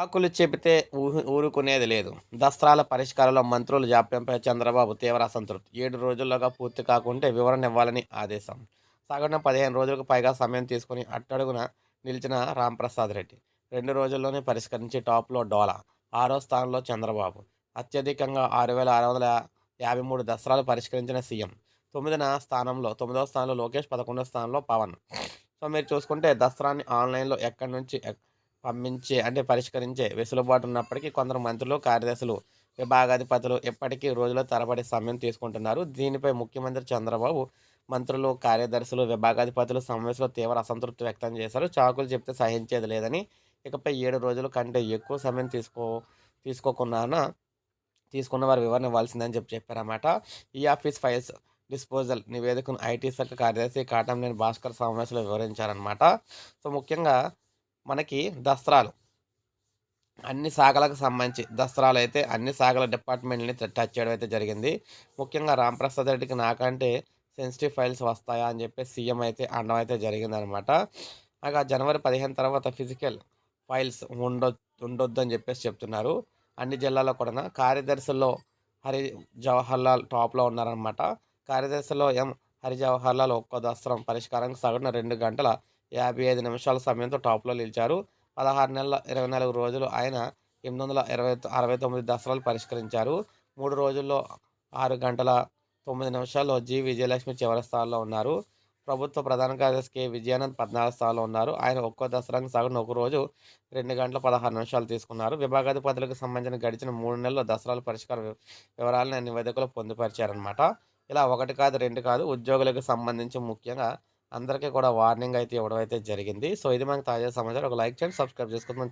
ఆకులు చెబితే ఊరుకునేది లేదు. దస్త్రాల పరిష్కారంలో మంత్రులు జాప్యంపై చంద్రబాబు తీవ్ర అసంతృప్తి. ఏడు రోజుల్లోగా పూర్తి కాకుంటే వివరణ ఇవ్వాలని ఆదేశం. సగటున పదిహేను రోజులకు పైగా సమయం తీసుకుని అట్టడుగున నిలిచిన రాంప్రసాద్ రెడ్డి. రెండు రోజుల్లోనే పరిష్కరించి టాప్లో డోలా ఆరో స్థానంలో చంద్రబాబు. అత్యధికంగా ఆరు వేల ఆరు వందల యాభై మూడు దసరాలు పరిష్కరించిన సీఎం. తొమ్మిదిన స్థానంలో తొమ్మిదవ స్థానంలో లోకేష్ పదకొండవ స్థానంలో పవన్. సో మీరు చూసుకుంటే దసరాని ఆన్లైన్లో ఎక్కడి నుంచి పంపించే అంటే పరిష్కరించే వెసులుబాటు ఉన్నప్పటికీ కొందరు మంత్రులు కార్యదర్శులు విభాగాధిపతులు ఎప్పటికీ రోజుల తరబడి సమయం తీసుకుంటున్నారు. దీనిపై ముఖ్యమంత్రి చంద్రబాబు మంత్రులు కార్యదర్శులు విభాగాధిపతులు సమావేశంలో తీవ్ర అసంతృప్తి వ్యక్తం చేశారు. చాకులు చెప్తే సహించేది లేదని ఇకపై ఏడు రోజుల కంటే ఎక్కువ సమయం తీసుకో తీసుకోకున్నా తీసుకున్న వారు వివరణ ఇవ్వాల్సిందని చెప్పి చెప్పారన్నమాట. ఈ ఆఫీస్ ఫైల్స్ డిస్పోజల్ నివేదికను ఐటీ శాఖ కార్యదర్శి కాటంనేని భాస్కర్ సమావేశంలో వివరించారనమాట సో ముఖ్యంగా మనకి దసరాలు. అన్ని శాఖలకు సంబంధించి దసరాలు అయితే అన్ని శాఖల డిపార్ట్మెంట్ని టచ్ చేయడం అయితే జరిగింది. ముఖ్యంగా రామప్రసాద్ రెడ్డికి నాకంటే సెన్సిటివ్ ఫైల్స్ వస్తాయా అని చెప్పి సీఎం అయితే అనడం అయితే జరిగిందనమాట. అలాగా జనవరి పదిహేను తర్వాత ఫిజికల్ ఫైల్స్ ఉండొద్దు ఉండొద్దు అని చెప్పేసి చెప్తున్నారు. అన్ని జిల్లాల్లో కూడా కార్యదర్శుల్లో హరి జవహర్ లాల్ టాప్లో ఉన్నారనమాట. కార్యదర్శిలో ఎం హరి జవహర్ లాల్ ఒక్కో దసరం పరిష్కారానికి సగటున రెండు గంటల యాభై ఐదు నిమిషాల సమయంతో టాప్లో నిలిచారు. పదహారు నెలల ఇరవై నాలుగు రోజులు ఆయన ఎనిమిది వందల ఇరవై అరవై తొమ్మిది దసరాలు పరిష్కరించారు. మూడు రోజుల్లో ఆరు గంటల తొమ్మిది నిమిషాల్లో జి విజయలక్ష్మి చివరి స్థాయిలో ఉన్నారు. ప్రభుత్వ ప్రధాన కార్యదర్శి కె విజయానంద్ పద్నాలుగు స్థాయిలో ఉన్నారు. ఆయన ఒక్కో దసరాకు సగటున ఒక రోజు రెండు గంటల పదహారు నిమిషాలు తీసుకున్నారు. విభాగాధిపతులకు సంబంధించిన గడిచిన మూడు నెలల్లో దసరాల పరిష్కార వి- వివరాలను నివేదికలో పొందుపరిచారనమాట ఇలా ఒకటి కాదు రెండు కాదు ఉద్యోగులకు సంబంధించి ముఖ్యంగా అందరికీ కూడా వార్నింగ్ అయితే ఇవ్వడం అయితే జరిగింది. సో ఇది మనకు తాజా సమాచారం. ఒక లైక్ చేయండి సబ్స్క్రైబ్ చేసుకుందాం